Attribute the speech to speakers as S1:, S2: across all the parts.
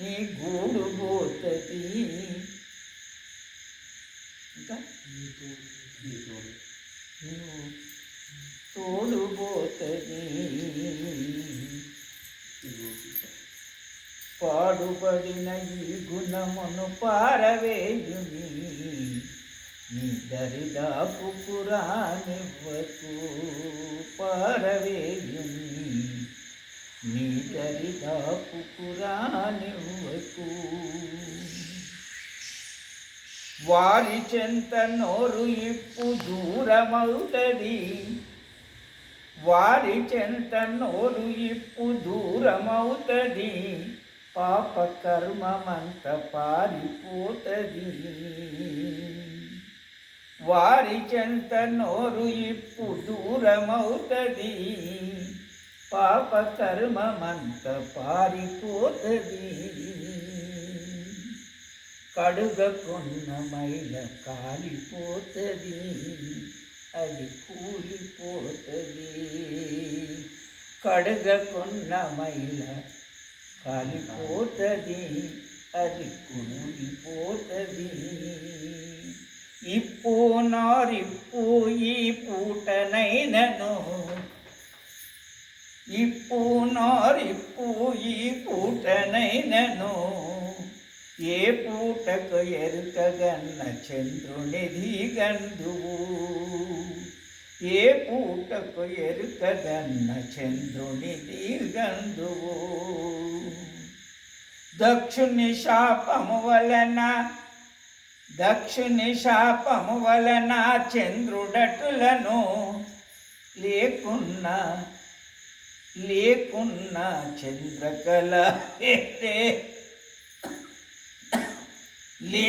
S1: నీ గూడు పోతుంది. ఇంకా? తోడు పోతుంది. పాడుపడిన ఈ గుణమును పారవేయుని నీ. దరిదాపు పురాణివ్వకు పారవేయుని నీ దరిదాపు పురాణివ్వకు వారి చెంత నోరు ఇప్పు దూరమవుతుంది వారి చెంత నోరు ఇప్పు దూరమవుతుంది పాప కర్మమంత పారిపోతుంది. వారి చెంత నోరు ఇప్పు దూరమవుతుంది పాప కర్మమంత పారిపోతుంది కడుగకున్న మైల కాలిపోతుంది అది కూలిపోతుంది కడుగకున్న మైల కాలిపోతుంది అది కూలిపోతుంది ఇప్పు నారిప్పు ఈ పూటనైనను ఇప్పు నారిప్పు ఈ పూటనైనను ఏ పూటకు ఎరుకగన్న చంద్రునిధి గంధువు ఏ పూటకు ఎరుకగన్న చంద్రునిధి గంధువు దక్షుని శాపము వలన దక్షుని శాపము వలన చంద్రుడటులను లేకున్నా లేకున్నా చంద్రకళ వేరే లే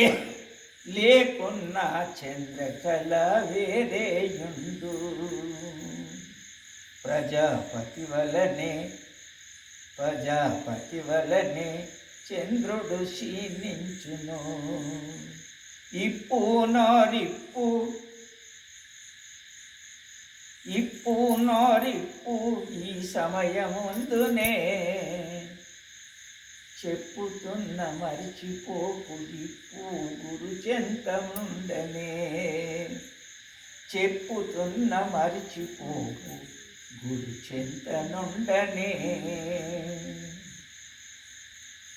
S1: లేకున్నా చంద్రకళ వేరేయుండు ప్రజాపతి వలనే ప్రజాపతి వలనే చంద్రుడు క్షీణించును. ఇప్పు నారిప్పు ఇప్పు నోరిప్పు ఈ సమయముందునే చెప్పుతున్న మరిచిపోకు ఇప్పు గురు చెంతముందనే చెప్పుతున్న మరిచిపోకు గురు చెంతనుండనే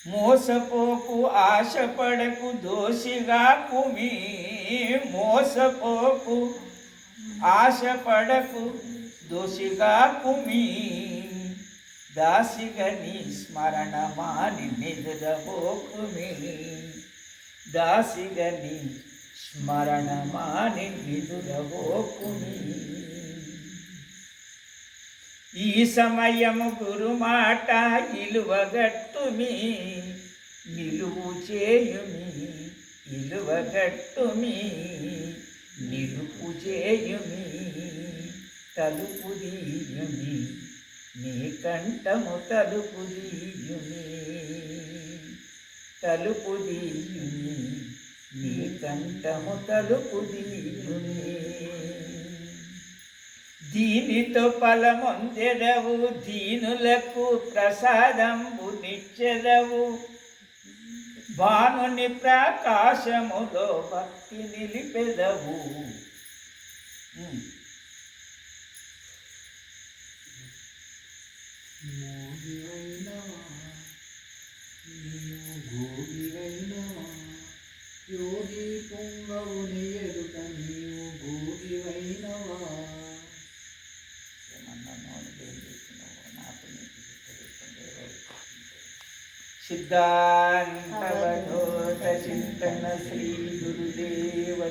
S1: మోసపోకు ఆశపడకు దోషిగా కుమి మోసపోకు ఆశపడకు దోషిగా కుమి. దాసిగని స్మరణమాని నిదురబోకుమి దాసిగని స్మరణమాని నిదురబోకుమి ఈ సమయము గురుమాట ఇలువగట్టుమి. నిలువు చేయుమి ఇలువగట్టుమి. నిలుపు చేయుమి తలుపు దీయుమి నీ కంఠము తలుపు దీయుమి తలుపు దీయుమి నీ కంఠము తలుపు దీయుమి దీనితో ఫలమొందెదవు దీనులకు ప్రసాదంబు నిచ్చెదవు భానుని ప్రకాశములో భక్తి నిలిపెదవు ఉమ్. सिद्धांत श्री गुरुदेव